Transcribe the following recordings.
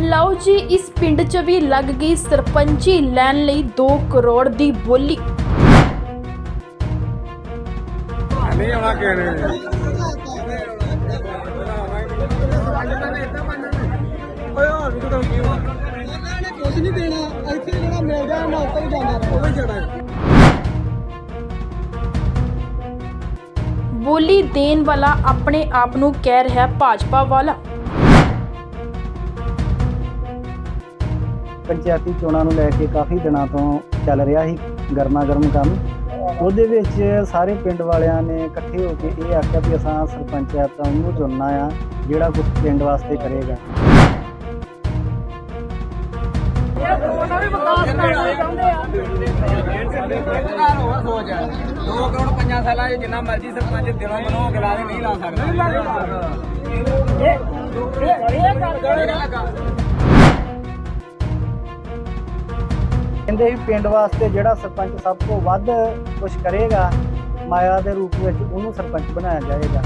ਲਓ ਜੀ ਇਸ ਪਿੰਡ 'ਚ ਵੀ ਲੱਗ ਗਈ ਸਰਪੰਚੀ ਲੈਣ ਲਈ 2 ਕਰੋੜ ਦੀ ਬੋਲੀ। ਨਹੀਂ ਆਉਣਾ ਕਿਸੇ ਨੇ। ਓਏ ਹੋਰ ਵੀ ਤਾਂ ਕੀ ਹੋਣਾ ਇਹਨਾਂ ਨੇ ਕੁਝ ਨਹੀਂ ਦੇਣਾ ਇੱਥੇ ਜਿਹੜਾ ਮਿਲ ਜਾਣਾ ਮੈਂ ਉੱਤੇ ਹੀ ਜਾਂਦਾ ਉਹ ਵੀ ਜਾਣਾ ਬੋਲੀ ਦੇਣ ਵਾਲਾ ਆਪਣੇ ਆਪ ਨੂੰ ਕਹਿ ਰਿਹਾ ਭਾਜਪਾ ਵਾਲਾ। ਪੰਚਾਇਤੀ ਚੋਣਾਂ ਨੂੰ ਲੈ ਕੇ ਕਾਫੀ ਦਿਨਾਂ ਤੋਂ ਚੱਲ ਰਿਹਾ ਸੀ ਗਰਮਾ ਗਰਮ ਕੰਮ ਉਹਦੇ ਵਿੱਚ ਸਾਰੇ ਪਿੰਡ ਵਾਲਿਆਂ ਨੇ ਇਕੱਠੇ ਹੋ ਕੇ ਇਹ ਆਖਿਆ ਵੀ ਅਸਾਂ ਸਰਪੰਚਾਇਤ ਤਾਂ ਉਹਨੂੰ ਚੁਣਨਾ ਆ ਜਿਹੜਾ ਕੁਝ ਪਿੰਡ ਵਾਸਤੇ ਕਰੇਗਾ ਦੋ ਕਰੋੜ ਪੰਜਾਂ ਸਾਲਾਂ 'ਚ ਜਿੰਨਾ ਮਰਜ਼ੀ ਸਰਪੰਚ ਦਿਲੋਂ ਮਨੋਂ ਗਲਾ ਨਹੀਂ ਲਾ ਸਕਦਾ ਕਹਿੰਦੇ ਵੀ ਪਿੰਡ ਵਾਸਤੇ ਜਿਹੜਾ ਸਰਪੰਚ ਸਭ ਤੋਂ ਵੱਧ ਕੁਝ ਕਰੇਗਾ, ਮਾਇਆ ਦੇ ਰੂਪ ਵਿੱਚ ਉਹਨੂੰ ਸਰਪੰਚ ਬਣਾਇਆ ਜਾਏਗਾ।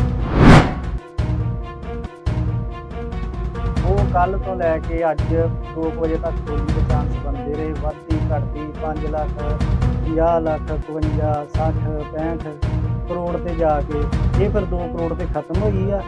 ਉਹ ਕੱਲ ਤੋਂ ਲੈ ਕੇ ਅੱਜ 2 ਵਜੇ ਤੱਕ ਕੋਈ ਦੇ ਚਾਂਸ ਬਣਦੇ ਰਹੇ। ਵੱਧਦੀ, ਘਟਦੀ 5 ਲੱਖ 50 ਲੱਖ 51 60 65 ਕਰੋੜ ਤੇ ਜਾ ਕੇ। ਇਹ ਫਿਰ 2 ਕਰੋੜ ਤੇ ਖਤਮ ਹੋਈ ਆ।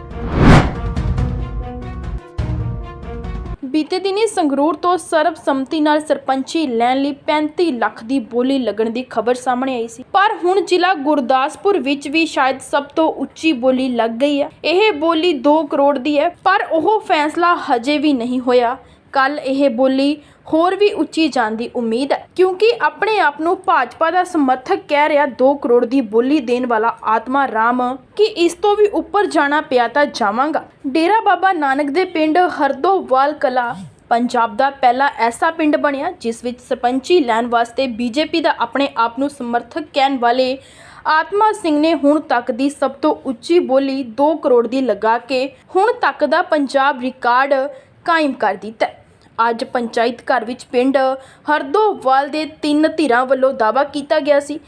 ਬੀਤੇ ਦਿਨੀ ਸੰਗਰੂਰ ਤੋਂ ਸਰਬਸੰਮਤੀ ਨਾਲ ਸਰਪੰਚੀ ਲੈਣ ਲਈ 35 ਲੱਖ ਦੀ ਬੋਲੀ ਲੱਗਣ ਦੀ ਖਬਰ ਸਾਹਮਣੇ ਆਈ ਸੀ। ਪਰ ਹੁਣ ਜ਼ਿਲ੍ਹਾ ਗੁਰਦਾਸਪੁਰ ਵਿੱਚ ਵੀ ਸ਼ਾਇਦ ਸਭ ਤੋਂ ਉੱਚੀ ਬੋਲੀ ਲੱਗ ਗਈ ਹੈ। ਇਹ ਬੋਲੀ 2 ਕਰੋੜ ਦੀ ਹੈ, ਪਰ ਉਹ ਫੈਸਲਾ ਹਜੇ ਵੀ ਨਹੀਂ ਹੋਇਆ। ਕੱਲ ਇਹ ਬੋਲੀ ਹੋਰ ਵੀ ਉੱਚੀ ਜਾਣ ਦੀ ਉਮੀਦ ਹੈ। ਕਿਉਂਕਿ ਆਪਣੇ ਆਪ ਨੂੰ ਭਾਜਪਾ ਦਾ ਸਮਰਥਕ ਕਹਿ ਰਿਹਾ 2 ਕਰੋੜ ਦੀ ਬੋਲੀ ਦੇਣ ਵਾਲਾ ਆਤਮਾ ਰਾਮ, ਕਿ ਇਸ ਤੋਂ ਵੀ ਉੱਪਰ ਜਾਣਾ ਪਿਆ ਤਾਂ ਜਾਵਾਂਗਾ। ਡੇਰਾ ਬਾਬਾ ਨਾਨਕ ਦੇ ਪਿੰਡ ਹਰਦੋਵਾਲ ਕਲਾ ਪੰਜਾਬ ਦਾ ਪਹਿਲਾ ਐਸਾ ਪਿੰਡ ਬਣਿਆ, ਜਿਸ ਵਿੱਚ ਸਰਪੰਚੀ ਲੈਣ ਵਾਸਤੇ ਬੀਜੇਪੀ ਦਾ ਆਪਣੇ ਆਪ ਨੂੰ ਸਮਰਥਕ ਕਹਿਣ ਵਾਲੇ ਆਤਮਾ ਸਿੰਘ ਨੇ ਹੁਣ ਤੱਕ ਦੀ ਸਭ ਤੋਂ ਉੱਚੀ ਬੋਲੀ 2 ਕਰੋੜ ਦੀ ਲਗਾ ਕੇ ਹੁਣ ਤੱਕ ਦਾ ਪੰਜਾਬ ਰਿਕਾਰਡ ਕਾਇਮ ਕਰ ਦਿੱਤਾ ਅੱਜ ਪੰਚਾਇਤ ਘਰ ਵਿੱਚ ਪਿੰਡ ਹਰਦੋਵਾਲ ਦੇ ਤਿੰਨ ਧਿਰਾਂ ਵੱਲੋਂ ਦਾਅਵਾ ਕੀਤਾ ਗਿਆ ਸੀ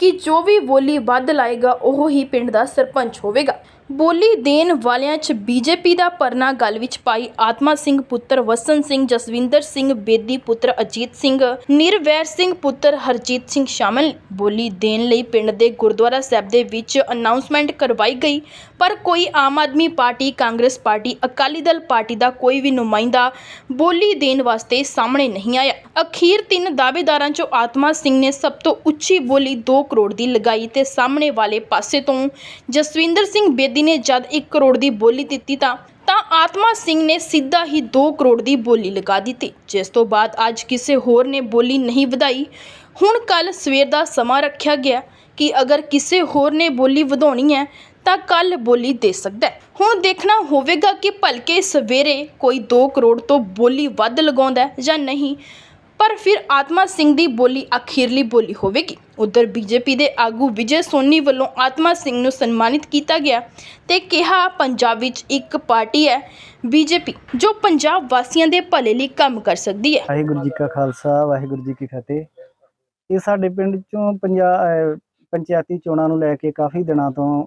ਕਿ ਜੋ ਵੀ ਬੋਲੀ ਵੱਧ ਲਾਏਗਾ, ਉਹ ਹੀ ਪਿੰਡ ਦਾ ਸਰਪੰਚ ਹੋਵੇਗਾ ਬੋਲੀ ਦੇਣ ਵਾਲਿਆਂ 'ਚ ਬੀਜੇਪੀ ਦਾ ਪਰਨਾ ਗੱਲ ਵਿੱਚ ਪਾਈ ਆਤਮਾ ਸਿੰਘ ਪੁੱਤਰ ਵਸਨ ਸਿੰਘ, ਜਸਵਿੰਦਰ ਸਿੰਘ, ਬੇਦੀ ਪੁੱਤਰ ਅਜੀਤ ਸਿੰਘ, ਨਿਰਵੈਰ ਸਿੰਘ ਪੁੱਤਰ ਹਰਜੀਤ ਸਿੰਘ ਸ਼ਾਮਲ ਨੇ। ਬੋਲੀ ਦੇਣ ਲਈ ਪਿੰਡ ਦੇ ਗੁਰਦੁਆਰਾ ਸਾਹਿਬ ਦੇ ਵਿੱਚ ਅਨਾਉਂਸਮੈਂਟ ਕਰਵਾਈ ਗਈ ਪਰ ਕੋਈ Aam Aadmi party, Congress party, Akali Dal party ਦਾ ਕੋਈ ਵੀ ਨੁਮਾਇੰਦਾ ਬੋਲੀ ਦੇਣ ਵਾਸਤੇ ਸਾਹਮਣੇ ਨਹੀਂ ਆਇਆ। ਅਖੀਰ ਤਿੰਨ ਦਾਅਵੇਦਾਰਾਂ 'ਚੋਂ ਆਤਮਾ ਸਿੰਘ ਨੇ ਸਭ ਤੋਂ ਉੱਚੀ ਬੋਲੀ 2 ਕਰੋੜ ਦੀ ਲਗਾਈ ਤੇ ਸਾਹਮਣੇ ਵਾਲੇ ਪਾਸੇ ਤੋਂ ਜਸਵਿੰਦਰ ਸਿੰਘ ਬੇਦੀ ਨੇ ਜਦ 1 ਕਰੋੜ ਦੀ ਬੋਲੀ ਦਿੱਤੀ ਤਾਂ ਤਾਂ ਆਤਮਾ ਸਿੰਘ ਨੇ ਸਿੱਧਾ ਹੀ 2 ਕਰੋੜ ਦੀ ਬੋਲੀ ਲਗਾ ਦਿੱਤੀ। ਜਿਸ ਤੋਂ ਬਾਅਦ ਅੱਜ ਕਿਸੇ ਹੋਰ ਨੇ ਬੋਲੀ ਨਹੀਂ ਵਧਾਈ। ਹੁਣ ਕੱਲ ਸਵੇਰ ਦਾ ਸਮਾਂ ਰੱਖਿਆ ਗਿਆ ਕਿ ਅਗਰ ਕਿਸੇ ਹੋਰ ਨੇ ਬੋਲੀ ਵਧਾਉਣੀ ਹੈ ਤਾਂ ਕੱਲ ਬੋਲੀ ਦੇ ਸਕਦਾ ਹੈ। ਹੁਣ ਦੇਖਣਾ ਹੋਵੇਗਾ ਕਿ ਭਲਕੇ ਸਵੇਰੇ ਕੋਈ 2 ਕਰੋੜ ਤੋਂ ਬੋਲੀ ਵੱਧ ਲਗਾਉਂਦਾ ਹੈ ਜਾਂ ਨਹੀਂ, ਪਰ ਫਿਰ ਆਤਮਾ ਸਿੰਘ ਦੀ ਬੋਲੀ ਅਖੀਰਲੀ ਬੋਲੀ ਹੋਵੇਗੀ। ਉਧਰ ਬੀਜੇਪੀ ਦੇ ਆਗੂ ਵਿਜੇ ਸੋਨੀ ਵੱਲੋਂ ਆਤਮਾ ਸਿੰਘ ਨੂੰ ਸਨਮਾਨਿਤ ਕੀਤਾ ਗਿਆ ਤੇ ਕਿਹਾ, ਪੰਜਾਬ ਵਿੱਚ ਇੱਕ ਪਾਰਟੀ ਹੈ ਬੀਜੇਪੀ, ਜੋ ਪੰਜਾਬ ਵਾਸੀਆਂ ਦੇ ਭਲੇ ਲਈ ਕੰਮ ਕਰ ਸਕਦੀ ਹੈ। ਵਾਹਿਗੁਰੂ ਜੀ ਕਾ ਖਾਲਸਾ, ਵਾਹਿਗੁਰੂ ਜੀ ਕੀ ਫਤਿਹ। ਇਹ ਸਾਡੇ ਪਿੰਡ ਚੋਂ ਪੰਜਾ ਅਹ ਪੰਚਾਇਤੀ ਚੋਣਾਂ ਨੂੰ ਲੈ ਕੇ ਕਾਫੀ ਦਿਨਾਂ ਤੋਂ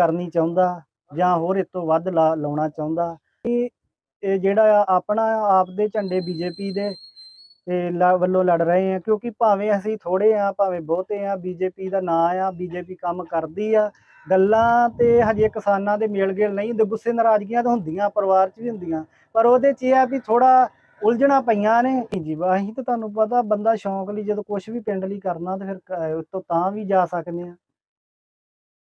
ਕਰਨੀ ਚਾਹੁੰਦਾ ਜਾਂ ਹੋਰ ਇਸ ਤੋਂ ਵੱਧ ਲਾ- ਲਾਉਣਾ ਚਾਹੁੰਦਾ। ਇਹ ਜਿਹੜਾ ਆਪਣਾ ਆਪ ਦੇ ਝੰਡੇ ਬੀਜੇਪੀ ਦੇ ਤੇ ਲ- ਵੱਲੋਂ ਲੜ ਰਹੇ ਆ, ਕਿਉਂਕਿ ਭਾਵੇਂ ਅਸੀਂ ਥੋੜੇ ਆ, ਭਾਵੇਂ ਬਹੁਤੇ ਆ ਬੀਜੇਪੀ ਦਾ ਨਾਂ ਆ ਬੀਜੇਪੀ ਕੰਮ ਕਰਦੀ ਆ, ਗੱਲਾਂ ਤੇ ਹਜੇ ਕਿਸਾਨਾਂ ਦੇ ਮੇਲ ਗੇਲ ਨਹੀਂ ਹੁੰਦੇ ਗੁੱਸੇ ਨਾਰਾਜ਼ਗੀਆਂ ਤਾਂ ਹੁੰਦੀਆਂ, ਪਰਿਵਾਰ 'ਚ ਵੀ ਹੁੰਦੀਆਂ, ਪਰ ਉਹਦੇ 'ਚ ਇਹ ਆ ਵੀ ਥੋੜਾ ਉਲਝਣਾ ਪਈਆਂ ਨੇ। ਜੀ ਵਾ ਅਸੀਂ ਤਾਂ ਤੁਹਾਨੂੰ ਪਤਾ ਬੰਦਾ ਸ਼ੌਂਕ ਲਈ ਜਦੋਂ ਕੁਝ ਵੀ ਪਿੰਡ ਲਈ ਕਰਨਾ, ਤੇ ਫਿਰ ਕ- ਉਸ ਤੋਂ ਤਾਂ ਵੀ ਜਾ ਸਕਦੇ ਆ।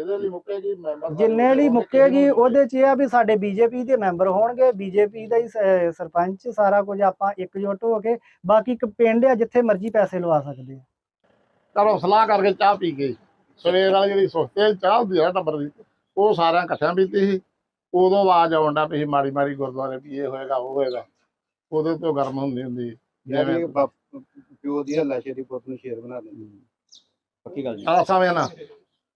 ਜਿਹਦੇ ਲਈ ਮੁੱਕੇਗੀ ਮੈਂਬਰ ਜਿੰਨੇ ਲਈ ਮੁੱਕੇਗੀ ਉਹਦੇ 'ਚ ਇਹ ਆ ਵੀ ਸਾਡੇ ਬੀਜੇਪੀ ਦੇ ਮੈਂਬਰ ਹੋਣਗੇ ਬੀਜੇਪੀ ਦਾ ਹੀ ਸ- ਸਰਪੰਚ ਸਾਰਾ ਕੁਝ ਆਪਾਂ ਇਕਜੁੱਟ ਹੋ ਕੇ ਬਾਕੀ ਇੱਕ ਪਿੰਡ ਆ ਜਿੱਥੇ ਮਰਜ਼ੀ ਪੈਸੇ ਲਵਾ ਸਕਦੇ ਆ। ਘਰੋਂ ਸਲਾਹ ਕਰਕੇ ਚਾਹ ਪੀ ਗਏ। ਸਵੇਰ ਵਾਲੀ ਜਿਹੜੀ ਸੁਸਤੇ ਚਾਹ ਹੁੰਦੀ ਆ ਨਾ ਟੱਬਰ ਦੀ ਉਹ ਸਾਰਿਆਂ ਇਕੱਠਿਆਂ ਪੀਤੀ ਸੀ। ਉਦੋਂ ਆਵਾਜ਼ ਆਉਂਦਾ ਪਈ ਸੀ ਮਾੜੀ ਮਾੜੀ ਗੁਰਦੁਆਰੇ ਵੀ ਇਹ ਹੋਏਗਾ ਉਹ ਹੋਏਗਾ। ਉਹਦੇ ਤੋਂ ਗਰਮ ਹੁੰਦੀ ਹੁੰਦੀ ਜਿਵੇਂ ਪਿਓ ਦੀ ਲਾਸ਼ੇ ਦੀ ਪੁੱਤ ਨੂੰ ਸ਼ੇਰ ਬਣਾ ਲੈਂਦੀ ਪੱਕੀ ਗੱਲ ਜੀ। ਆ ਸਮੇਂ ਨਾ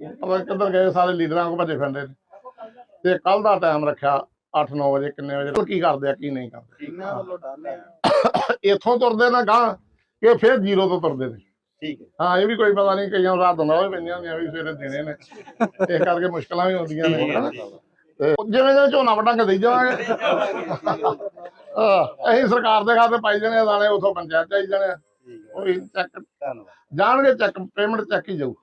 ਪਤਾ ਕਿੱਧਰ ਗਏ ਸਾਰੇ ਲੀਡਰਾਂ ਕੋ ਭੱਜੇ ਫਿਰਦੇ ਨੇ। ਤੇ ਕੱਲ ਦਾ ਟਾਈਮ ਰੱਖਿਆ 8-9 ਵਜੇ ਕਿੰਨੇ ਵਜੇ ਕੀ ਕਰਦੇ ਆ ਕੀ ਨਹੀਂ ਕਰਦੇ। ਇੱਥੋਂ ਤੁਰਦੇ ਨਾ ਗਾਂ ਇਹ ਫਿਰ ਜ਼ੀਰੋ ਤੋਂ ਤੁਰਦੇ ਨੇ। ਠੀਕ ਹੈ। ਹਾਂ ਇਹ ਵੀ ਕੋਈ ਪਤਾ ਨਹੀਂ ਕਈਆਂ ਰਾਤ ਹੁੰਦਾ ਵੀ ਪੈਂਦੀਆਂ ਹੁੰਦੀਆਂ ਵੀ ਸਵੇਰੇ ਦੇਣੇ ਨੇ। ਇਸ ਕਰਕੇ ਮੁਸ਼ਕਲਾਂ ਵੀ ਆਉਂਦੀਆਂ ਨੇ ਜਿਵੇਂ ਜਿਵੇਂ ਝੋਨਾ ਵਟਾਂਗੇ ਦੇਈ ਜਾਵਾਂਗੇ। ਅਸੀਂ ਸਰਕਾਰ ਦੇ ਖਾਤੇ ਪਾਈ ਜਾਣੇ ਆ ਦਾਣੇ ਉਥੋਂ ਪੰਚਾਇਤ ਚਾਈ ਜਾਣੇ ਉਹ ਚੈੱਕ ਜਾਣਗੇ ਚੈੱਕ ਪੇਮੈਂਟ ਚੈੱਕ ਹੀ ਜਾਊ।